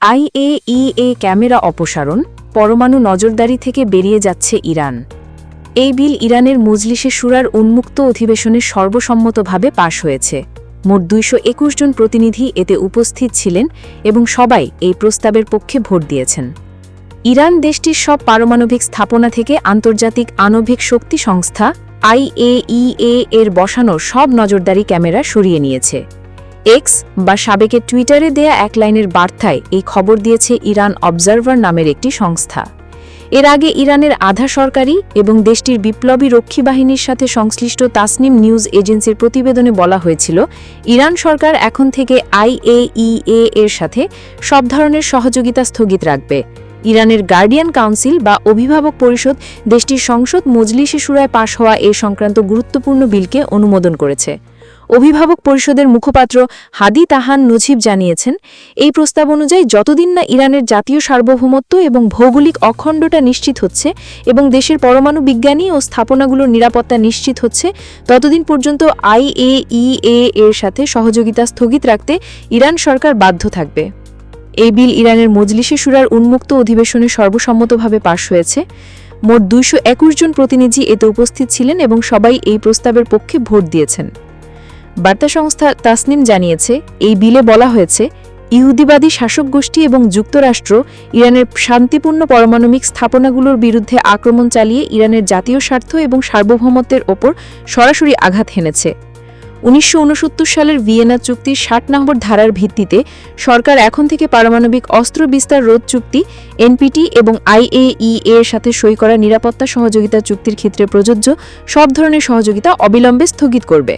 IAEA camera অপসারণ, পরমাণু নজরদারি থেকে বেরিয়ে যাচ্ছে ইরান। এই বিল ইরানের মজলিসে সুরার উন্মুক্ত অধিবেশনে সর্বসম্মতভাবে পাশ হয়েছে। মোট দুইশো একুশ জন প্রতিনিধি এতে উপস্থিত ছিলেন এবং সবাই এই প্রস্তাবের পক্ষে ভোট দিয়েছেন। ইরান দেশটির সব পারমাণবিক স্থাপনা থেকে আন্তর্জাতিক আণবিক শক্তি সংস্থা আইএইএ এর বসানো সব নজরদারি ক্যামেরা সরিয়ে নিয়েছে। এক্স বা সাবেকের টুইটারে দেয়া এক লাইনের বার্তায় এই খবর দিয়েছে ইরান অবজারভার নামের একটি সংস্থা। এর আগে ইরানের আধা সরকারি এবং দেশটির বিপ্লবী রক্ষী বাহিনীর সাথে সংশ্লিষ্ট তাসনিম নিউজ এজেন্সির প্রতিবেদনে বলা হয়েছিল, ইরান সরকার এখন থেকে আইএইএ এর সাথে সব ধরনের সহযোগিতা স্থগিত রাখবে। ইরানের গার্ডিয়ান কাউন্সিল বা অভিভাবক পরিষদ দেশটির সংসদ মজলিসে সুরায় পাশ হওয়া এ সংক্রান্ত গুরুত্বপূর্ণ বিলকে অনুমোদন করেছে। অভিভাবক পরিষদের মুখপাত্র হাদি তাহান নজিব জানিয়েছেন, এই প্রস্তাব অনুযায়ী যতদিন না ইরানের জাতীয় সার্বভৌমত্ব এবং ভৌগোলিক অখণ্ডতা নিশ্চিত হচ্ছে এবং দেশের পরমাণু বিজ্ঞানী ও স্থাপনাগুলোর নিরাপত্তা নিশ্চিত হচ্ছে, ততদিন পর্যন্ত আইএইএ এর সাথে সহযোগিতা স্থগিত রাখতে ইরান সরকার বাধ্য থাকবে। এই বিল ইরানের মজলিসে সুরার উন্মুক্ত অধিবেশনে সর্বসম্মতভাবে পাশ হয়েছে। মোট দুইশো একুশ জন প্রতিনিধি এতে উপস্থিত ছিলেন এবং সবাই এই প্রস্তাবের পক্ষে ভোট দিয়েছেন। বার্তা সংস্থা তাসনিম জানিয়েছে, এই বিলে বলা হয়েছে, ইহুদিবাদী শাসক গোষ্ঠী এবং যুক্তরাষ্ট্র ইরানের শান্তিপূর্ণ পারমাণবিক স্থাপনাগুলোর বিরুদ্ধে আক্রমণ চালিয়ে ইরানের জাতীয় স্বার্থ এবং সার্বভৌমত্বের ওপর সরাসরি আঘাত হেনেছে। উনিশশো উনসত্তর সালের ভিয়েনা চুক্তির ষাট নম্বর ধারার ভিত্তিতে সরকার এখন থেকে পারমাণবিক অস্ত্র বিস্তার রোধ চুক্তি, এনপিটি এবং আইএই এর সাথে সই করা নিরাপত্তা সহযোগিতা চুক্তির ক্ষেত্রে প্রযোজ্য, সব ধরনের সহযোগিতা অবিলম্বে স্থগিত করবে।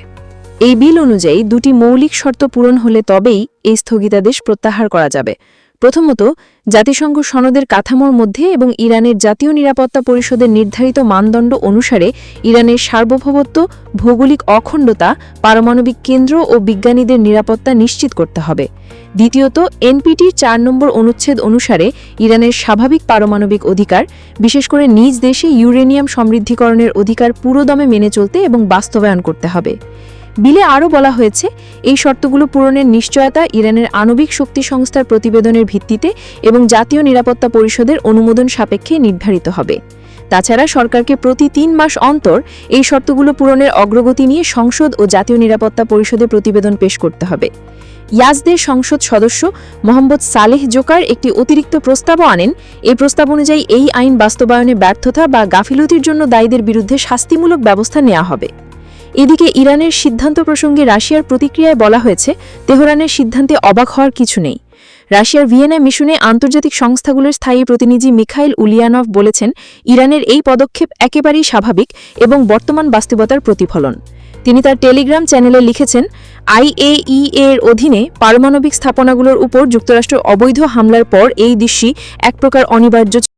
এই বিল অনুযায়ী দুটি মৌলিক শর্ত পূরণ হলে তবেই এই স্থগিতাদেশ প্রত্যাহার করা যাবে। প্রথমত, জাতিসংঘ সনদের কাঠামোর মধ্যে এবং ইরানের জাতীয় নিরাপত্তা পরিষদের নির্ধারিত মানদণ্ড অনুসারে ইরানের সার্বভৌমত্ব, ভৌগোলিক অখণ্ডতা, পারমাণবিক কেন্দ্র ও বিজ্ঞানীদের নিরাপত্তা নিশ্চিত করতে হবে। দ্বিতীয়ত, এনপিটির চার নম্বর অনুচ্ছেদ অনুসারে ইরানের স্বাভাবিক পারমাণবিক অধিকার, বিশেষ করে নিজ দেশে ইউরেনিয়াম সমৃদ্ধিকরণের অধিকার পুরোদমে মেনে চলতে এবং বাস্তবায়ন করতে হবে। বিলে আরও বলা হয়েছে, এই শর্তগুলো পূরণের নিশ্চয়তা ইরানের আণবিক শক্তি সংস্থার প্রতিবেদনের ভিত্তিতে এবং জাতীয় নিরাপত্তা পরিষদের অনুমোদন সাপেক্ষে নির্ধারিত হবে। তাছাড়া সরকারকে প্রতি তিন মাস অন্তর এই শর্তগুলো পূরণের অগ্রগতি নিয়ে সংসদ ও জাতীয় নিরাপত্তা পরিষদে প্রতিবেদন পেশ করতে হবে। ইয়াজদের সংসদ সদস্য মোহাম্মদ সালেহ জোকার একটি অতিরিক্ত প্রস্তাবও আনেন। এই প্রস্তাব অনুযায়ী এই আইন বাস্তবায়নে ব্যর্থতা বা গাফিলতির জন্য দায়ীদের বিরুদ্ধে শাস্তিমূলক ব্যবস্থা নেওয়া হবে। এদিকে ইরানের সিদ্ধান্ত প্রসঙ্গে রাশিয়ার প্রতিক্রিয়ায় বলা হয়েছে, তেহরানের সিদ্ধান্তে অবাক হওয়ার কিছু নেই। রাশিয়ার ভিয়েনা মিশনে আন্তর্জাতিক সংস্থাগুলোর স্থায়ী প্রতিনিধি মিখাইল উলিয়ানভ বলেছেন, ইরানের এই পদক্ষেপ একেবারেই স্বাভাবিক এবং বর্তমান বাস্তবতার প্রতিফলন। তিনি তার টেলিগ্রাম চ্যানেলে লিখেছেন আইএই এর অধীনে পারমাণবিক স্থাপনাগুলোর উপর যুক্তরাষ্ট্রের অবৈধ হামলার পর এই দৃশ্যই এক প্রকার অনিবার্য